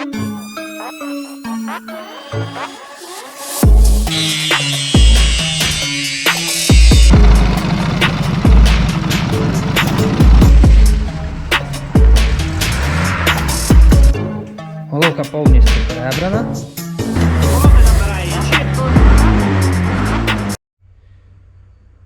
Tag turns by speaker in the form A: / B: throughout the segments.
A: Головка повністю перебрана.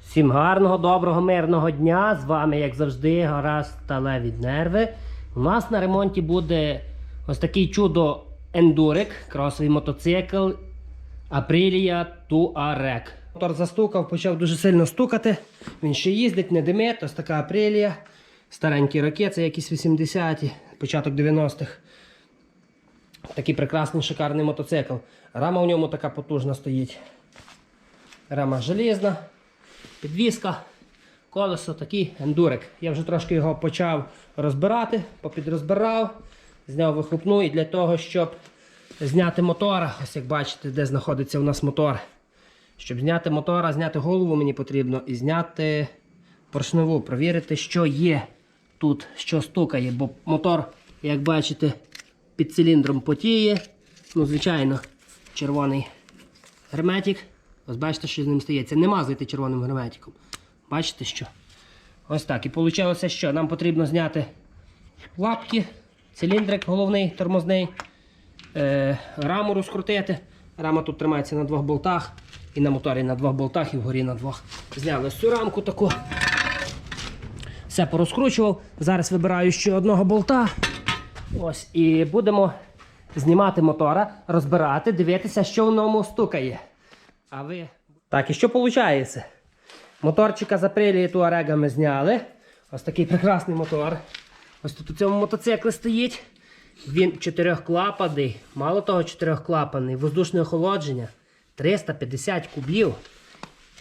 A: Всім гарного, доброго, мирного дня. З вами, як завжди, гаразд та від нерви. У нас на ремонті буде ось такий чудо ендурик, кросовий мотоцикл Aprilia Touareg. Мотор застукав, почав дуже сильно стукати. Він ще їздить, не димить. Ось така Aprilia. Старенькі роки, це якісь 80-ті, початок 90-х. Такий прекрасний шикарний мотоцикл. Рама у ньому така потужна стоїть. Рама желізна, підвіска, колесо, такий ендурик. Я вже трошки його почав розбирати, попідрозбирав, зняв вихлопну і для того, щоб зняти мотора, ось як бачите, де знаходиться у нас мотор. Щоб зняти мотора, зняти голову мені потрібно і зняти поршневу, провірити, що є тут, що стукає, бо мотор, як бачите, під циліндром потіє. Ну, звичайно, червоний герметик. Ось бачите, що з ним стається. Не мазайте червоним герметиком. Бачите що? Ось так. І вийшло, що нам потрібно зняти лапки, циліндрик головний, тормозний, е, раму розкрутити. Рама тут тримається на двох болтах. І на моторі на двох болтах, і вгорі на двох. Зняли цю рамку таку. Все порозкручував. Зараз вибираю ще одного болта. Ось, і будемо знімати мотора, розбирати, дивитися, що в ньому стукає. А ви. Так, і що виходить? Моторчика з апрелії Туарега ми зняли. Ось такий прекрасний мотор. Ось тут у цьому мотоциклі стоїть. Він чотирьохклапаний. Мало того, чотирьохклапаний, воздушне охолодження 350 кубів.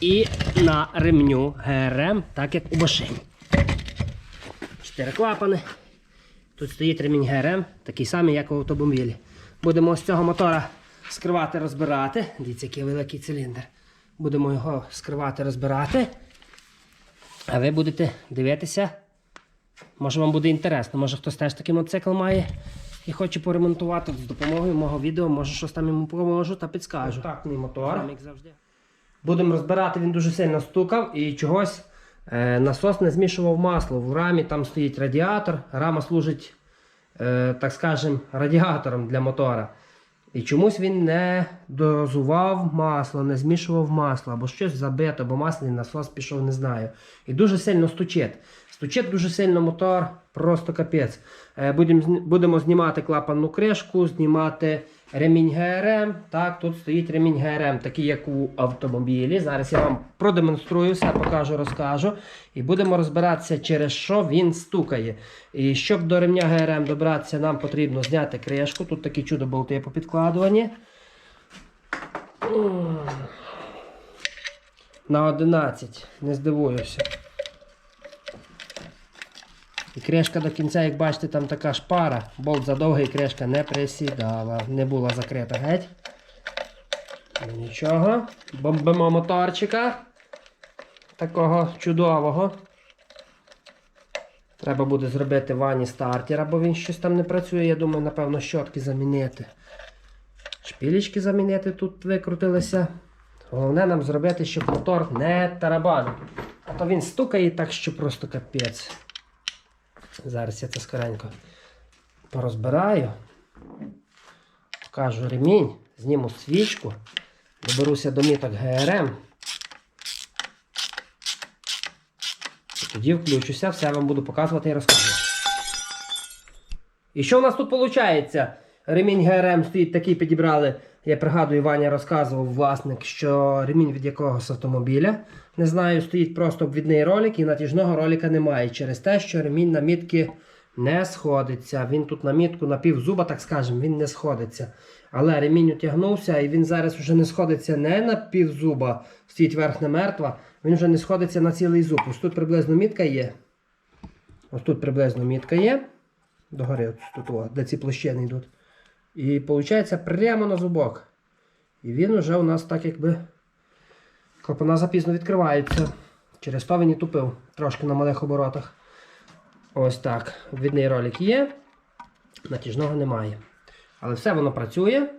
A: І на ремню ГРМ, так як у машині. Чотири клапани. Тут стоїть ремінь ГРМ, такий самий, як у автомобілі. Будемо з цього мотора скривати, розбирати. Дивіться, який великий циліндр. Будемо його скривати, розбирати. А ви будете дивитися. Може вам буде інтересно, може хтось теж такий мотоцикл має і хоче поремонтувати з допомогою мого відео, може щось там йому поможу та підскажу. Так, мій мотор. Будемо розбирати, він дуже сильно стукав і чогось е, насос не змішував масло. В рамі там стоїть радіатор. Рама служить, е, так скажем, радіатором для мотора. І чомусь він не дозував масло, не змішував масло, або щось забито, або масляний насос пішов, не знаю. І дуже сильно стучить. Стучить дуже сильно мотор, просто капець. Будемо Будем, будемо знімати клапанну кришку, знімати ремінь ГРМ. Так, тут стоїть ремінь ГРМ, такий як у автомобілі. Зараз я вам продемонструю, все покажу, розкажу. І будемо розбиратися, через що він стукає. І щоб до ремня ГРМ добратися, нам потрібно зняти кришку. Тут такі чудо болти попідкладувані. На 11, не здивуюся. І кришка до кінця, як бачите, там така шпара. Болт задовгий, кришка не присідала, не була закрита геть. Ну, Нічого. Бомбимо моторчика. Такого чудового. Треба буде зробити вані стартера, бо він щось там не працює. Я думаю, напевно, щотки замінити. Шпілечки замінити тут викрутилися. Головне нам зробити, щоб мотор не тарабанив. А то він стукає так, що просто капець. Зараз я це скоренько порозбираю. Покажу ремінь, зніму свічку, доберуся до міток ГРМ. І тоді включуся, все вам буду показувати і розказувати. І що у нас тут виходить? Ремінь ГРМ стоїть такий підібрали. Я пригадую, Ваня розказував власник, що ремінь від якогось автомобіля. Не знаю, стоїть просто обвідний ролик і натяжного ролика немає. Через те, що ремінь на мітки не сходиться. Він тут на мітку на пів зуба, так скажемо, він не сходиться. Але ремінь утягнувся і він зараз вже не сходиться не на пів зуба, стоїть верхня мертва, він вже не сходиться на цілий зуб. Ось тут приблизно мітка є. Ось тут приблизно мітка є. Догори, тут, о, де ці площини йдуть. І виходить прямо на зубок. І він вже у нас так якби клапана запізно відкривається. Через то він і тупив трошки на малих оборотах. Ось так. Відний ролик є, натяжного немає. Але все воно працює.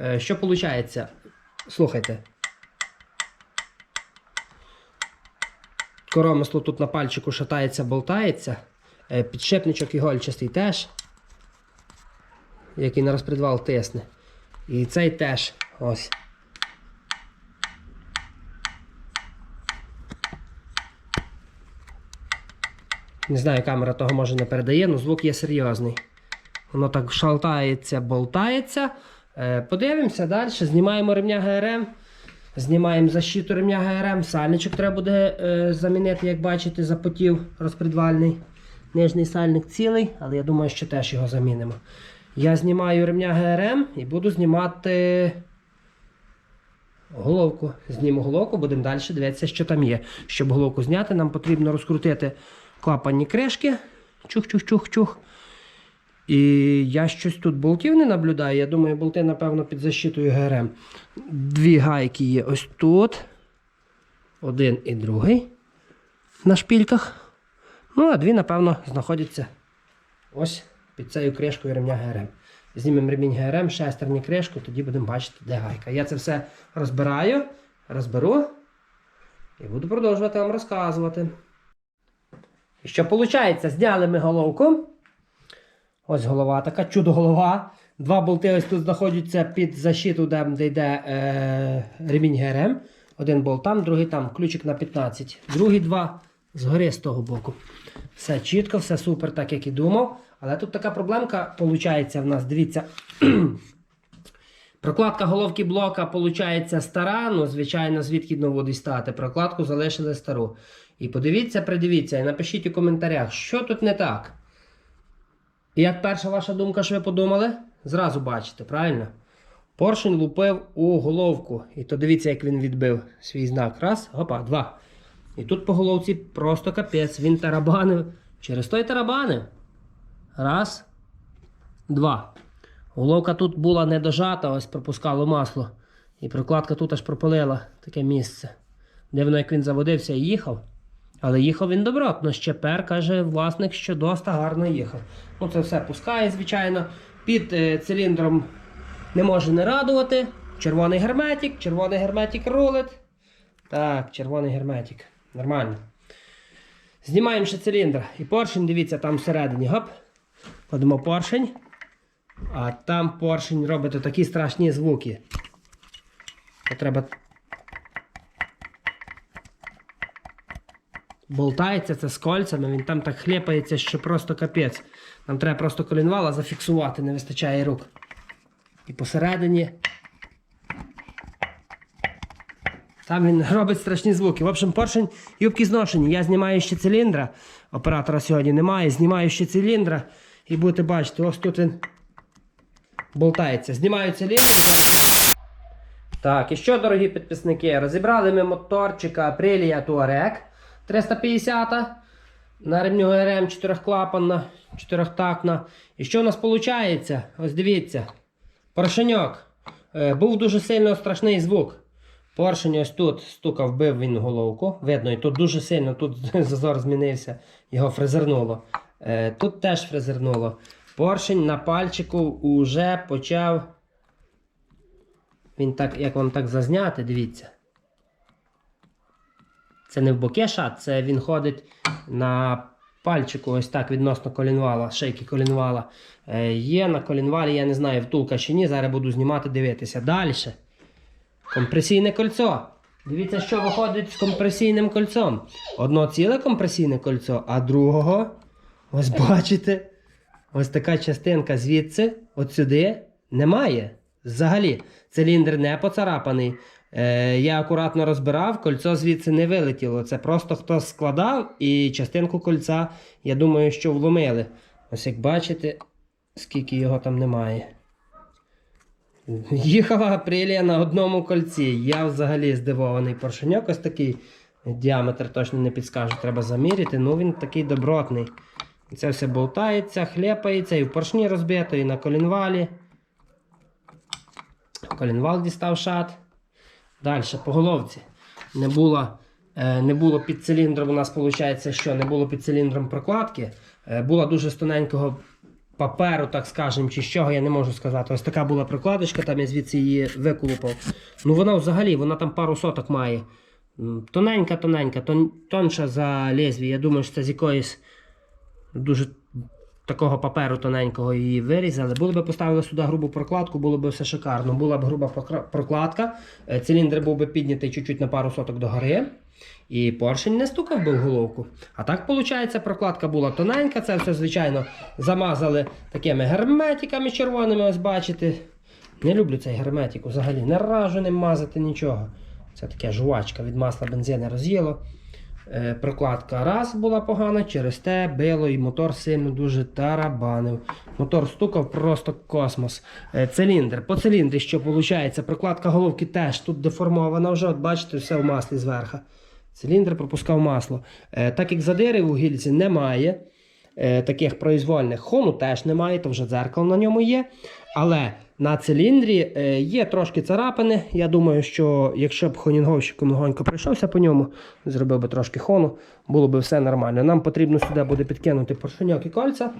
A: Е, Що виходить? Слухайте. Коромисло тут на пальчику шатається, болтається. Е, Підшипничок ігольчастий теж, який на розпредвал тисне. І цей теж ось. Не знаю, камера того може не передає, але звук є серйозний. Воно так шалтається, болтається. Е, Подивимося далі. Знімаємо ремня ГРМ. Знімаємо защиту ремня ГРМ. Сальничок треба буде е, замінити, як бачите, запотів розпредвальний. Нижній сальник цілий, але я думаю, що теж його замінимо. Я знімаю ремня ГРМ і буду знімати головку. Зніму головку, будемо далі дивитися, що там є. Щоб головку зняти, нам потрібно розкрутити клапанні кришки. Чух-чух-чух-чух. І я щось тут болтів не наблюдаю. Я думаю, болти, напевно, під защитою ГРМ. Дві гайки є ось тут. Один і другий на шпільках. Ну, а дві, напевно, знаходяться ось під цією кришкою ремня ГРМ. Знімемо ремінь ГРМ, шестерні кришку, тоді будемо бачити, де гайка. Я це все розбираю, розберу і буду продовжувати вам розказувати. І що виходить? Зняли ми головку. Ось голова така, чудо-голова. Два болти ось тут знаходяться під защиту, де, де йде е, ремінь ГРМ. Один болт там, другий там, ключик на 15. Другі два згори з того боку. Все чітко, все супер, так як і думав. Але тут така проблемка виходить в нас. Дивіться. Прокладка головки блока виходить стара, ну, звичайно, звідки нову дістати. Прокладку залишили стару. І подивіться, придивіться, і напишіть у коментарях, що тут не так. І як перша ваша думка, що ви подумали? Зразу бачите, правильно? Поршень лупив у головку. І то дивіться, як він відбив свій знак. Раз, опа, два. І тут по головці просто капець. Він тарабанив. Через той тарабанив. Раз, два. Головка тут була не дожата, ось пропускало масло. І прокладка тут аж пропалила таке місце. Дивно, як він заводився і їхав. Але їхав він добротно. Щепер каже власник, що доста гарно їхав. Ну це все пускає, звичайно. Під е, циліндром не може не радувати. Червоний герметик, червоний герметик рулить. Так, червоний герметик. Нормально. Знімаємо ще циліндр. І поршень, дивіться, там всередині. Гоп. Кладемо поршень. А там поршень робить такі страшні звуки. То треба болтається це з кольцями, він там так хліпається, що просто капець. Нам треба просто колінвала зафіксувати, не вистачає рук. І посередині. Там він робить страшні звуки. В общем, поршень юбки зношені. Я знімаю ще циліндра. Оператора сьогодні немає. Знімаю ще циліндра. І будете бачити, ось тут він болтається. Знімаю циліндр. Так, і що, дорогі підписники, розібрали ми моторчика Aprilia Touareg 350 на ремню ГРМ 4-клапанна, 4-тактна. І що у нас виходить? Ось дивіться. Поршеньок. Е, був дуже сильно страшний звук. Поршень ось тут стукав, вбив він головку. Видно, і тут дуже сильно тут зазор змінився, його фрезернуло. Е, тут теж фрезернуло. Поршень на пальчику вже почав. Він так, як вам так зазняти, дивіться. Це не в боке шат, це він ходить на пальчику, ось так відносно колінвала, шейки колінвала. Е, є на колінвалі, я не знаю, втулка чи ні. Зараз буду знімати, дивитися. Далі. Компресійне кольцо. Дивіться, що виходить з компресійним кольцом. Одно ціле компресійне кольцо, а другого, ось бачите, ось така частинка звідси, от сюди, немає. Взагалі, циліндр не поцарапаний. Е, я акуратно розбирав, кольцо звідси не вилетіло. Це просто хтось складав і частинку кольця, я думаю, що вломили. Ось як бачите, скільки його там немає. Їхала Апрелія на одному кольці. Я взагалі здивований поршеньок ось такий. Діаметр точно не підскажу, треба заміряти. Ну він такий добротний. Це все болтається, хлепається, і в поршні розбито, і на колінвалі. Колінвал дістав шат. Далі, по головці. Не було, е, не було під циліндром, у нас виходить, що не було під циліндром прокладки. Е, була дуже з тоненького паперу, так скажемо, чи з чого, я не можу сказати. Ось така була прокладочка, там я звідси її виколупав. Ну вона взагалі, вона там пару соток має. Тоненька, тоненька, тон, тонша за лезві. Я думаю, що це з якоїсь дуже такого паперу тоненького її вирізали. Були б поставили сюди грубу прокладку, було б все шикарно. Була б груба прокладка, е, циліндр був би піднятий чуть-чуть на пару соток догори. І поршень не стукав би в головку. А так, виходить, прокладка була тоненька, це все, звичайно, замазали такими герметиками червоними, ось бачите. Не люблю цей герметик взагалі. Не ражу ним мазати нічого. Це таке жувачка від масла бензину роз'їло. Е, прокладка раз була погана, через те било і мотор сильно дуже тарабанив. Мотор стукав просто космос. Е, циліндр. По циліндрі, що виходить, прокладка головки теж тут деформована вже, от бачите, все в маслі зверху. Циліндр пропускав масло. Е, так як задири у гільці немає, таких произвольних хону теж немає, то вже дзеркало на ньому є. Але на циліндрі е, є трошки царапини. Я думаю, що якщо б хонінговщиком легонько пройшовся по ньому, зробив би трошки хону, було б все нормально. Нам потрібно сюди буде підкинути поршеньок і кольця.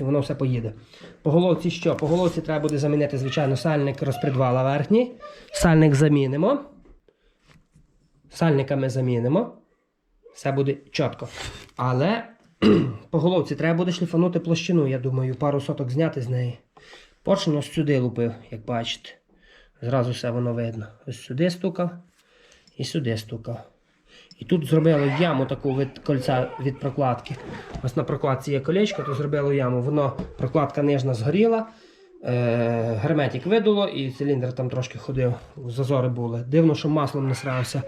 A: І воно все поїде. По головці що? По головці треба буде замінити, звичайно, сальник розпредвала верхній. Сальник замінимо. Сальниками замінимо. Все буде чітко. Але по головці треба буде шліфанути площину, я думаю, пару соток зняти з неї. Поршень ось сюди лупив, як бачите. Зразу все воно видно. Ось сюди стукав і сюди стукав. І тут зробили яму таку від кольця від прокладки. Ось на прокладці є колечко, то зробило яму. Воно прокладка нижна згоріла, е, герметик видуло і циліндр там трошки ходив, зазори були. Дивно, що маслом не срався.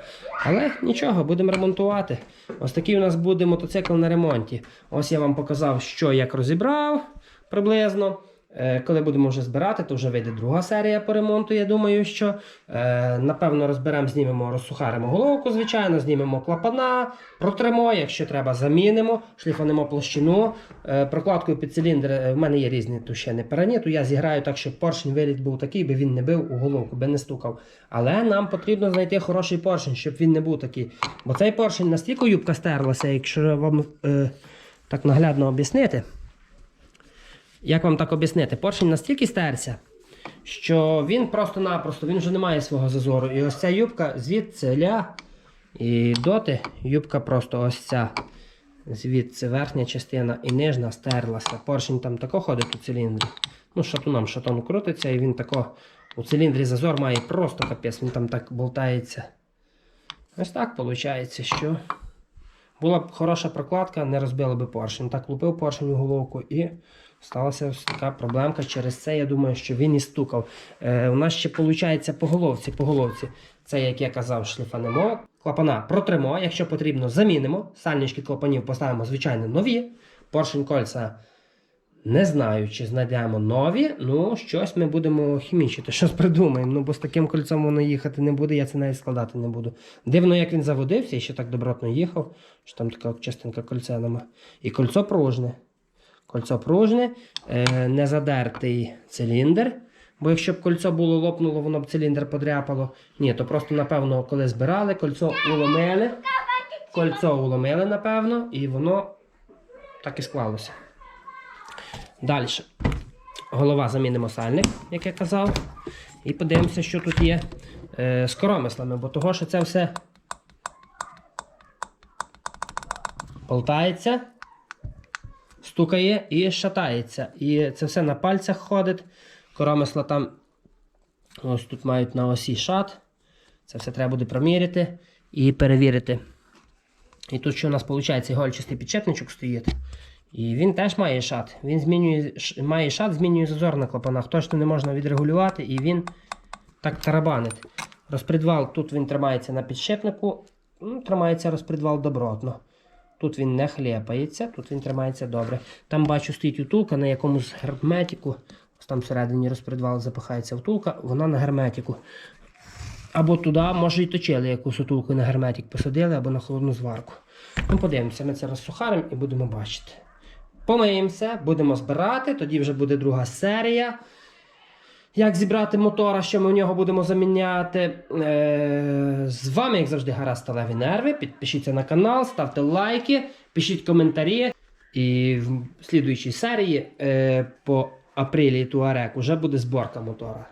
A: Але нічого, будемо ремонтувати. Ось такий у нас буде мотоцикл на ремонті. Ось я вам показав, що як розібрав приблизно. Е, Коли будемо вже збирати, то вже вийде друга серія по ремонту. Я думаю, що е, напевно розберемо, знімемо, розсухаримо головку, звичайно, знімемо клапана, протремо, якщо треба, замінимо, шліфанемо площину. Е, прокладкою під циліндр в мене є різні тут ще не перані, то я зіграю так, щоб поршень виліт був такий, би він не бив у головку, би не стукав. Але нам потрібно знайти хороший поршень, щоб він не був такий. Бо цей поршень настільки юбка стерлася, якщо вам е, так наглядно об'яснити. Як вам так об'яснити? Поршень настільки стерся, що він просто-напросто він вже не має свого зазору. І ось ця юбка звідси ля і доти, юбка просто ось ця. Звідси верхня частина і нижня стерлася. Поршень там тако ходить у циліндрі. Ну, шатуном шатун крутиться, і він тако у циліндрі зазор має просто капець, він там так болтається. Ось так виходить, що була б хороша прокладка, не розбила би поршень. Так лупив поршень у головку і сталася така проблемка. Через це я думаю, що він і стукав. Е, у нас ще виходить по головці. По головці. Це, як я казав, шліфанемо. Клапана протримо, якщо потрібно, замінимо. Сальнички клапанів поставимо, звичайно, нові. Поршень кольця. Не знаю, чи знайдемо нові, ну щось ми будемо хімічити, щось придумаємо. Ну, бо з таким кольцом воно їхати не буде, я це навіть складати не буду. Дивно, як він заводився і ще так добротно їхав, що там така частинка кольця нема. І кольцо пружне. Кольцо пружне, е, не задертий циліндр. Бо якщо б кольцо було лопнуло, воно б циліндр подряпало. Ні, то просто, напевно, коли збирали, кольцо уломили. Кольцо уломили, напевно, і воно так і склалося. Далі. Голова замінимо сальник, як я казав. І подивимося, що тут є е, з коромислами, бо того, що це все болтається, стукає і шатається. І це все на пальцях ходить. Коромисла там ось тут мають на осі шат. Це все треба буде проміряти і перевірити. І тут що у нас виходить гольчастий підчепничок стоїть. І він теж має шат. Він змінює, має шат, змінює зазор на клапанах. Точно не можна відрегулювати і він так тарабанить. Розпредвал тут він тримається на підшипнику, ну, тримається розпредвал добротно. Тут він не хлєпається, тут він тримається добре. Там бачу стоїть утулка на якомусь герметику. Ось там всередині розпредвал запихається втулка, вона на герметику. Або туди, може, і точили якусь утулку на герметик посадили, або на холодну зварку. Ну, подивимося, ми це розсухаримо і будемо бачити. Помиємося, будемо збирати, тоді вже буде друга серія. Як зібрати мотора, що ми в нього будемо заміняти. Е, з вами, як завжди, гаразд сталеві нерви. Підпишіться на канал, ставте лайки, пишіть коментарі. І в слідуючій серії е, по априлі Туарек вже буде зборка мотора.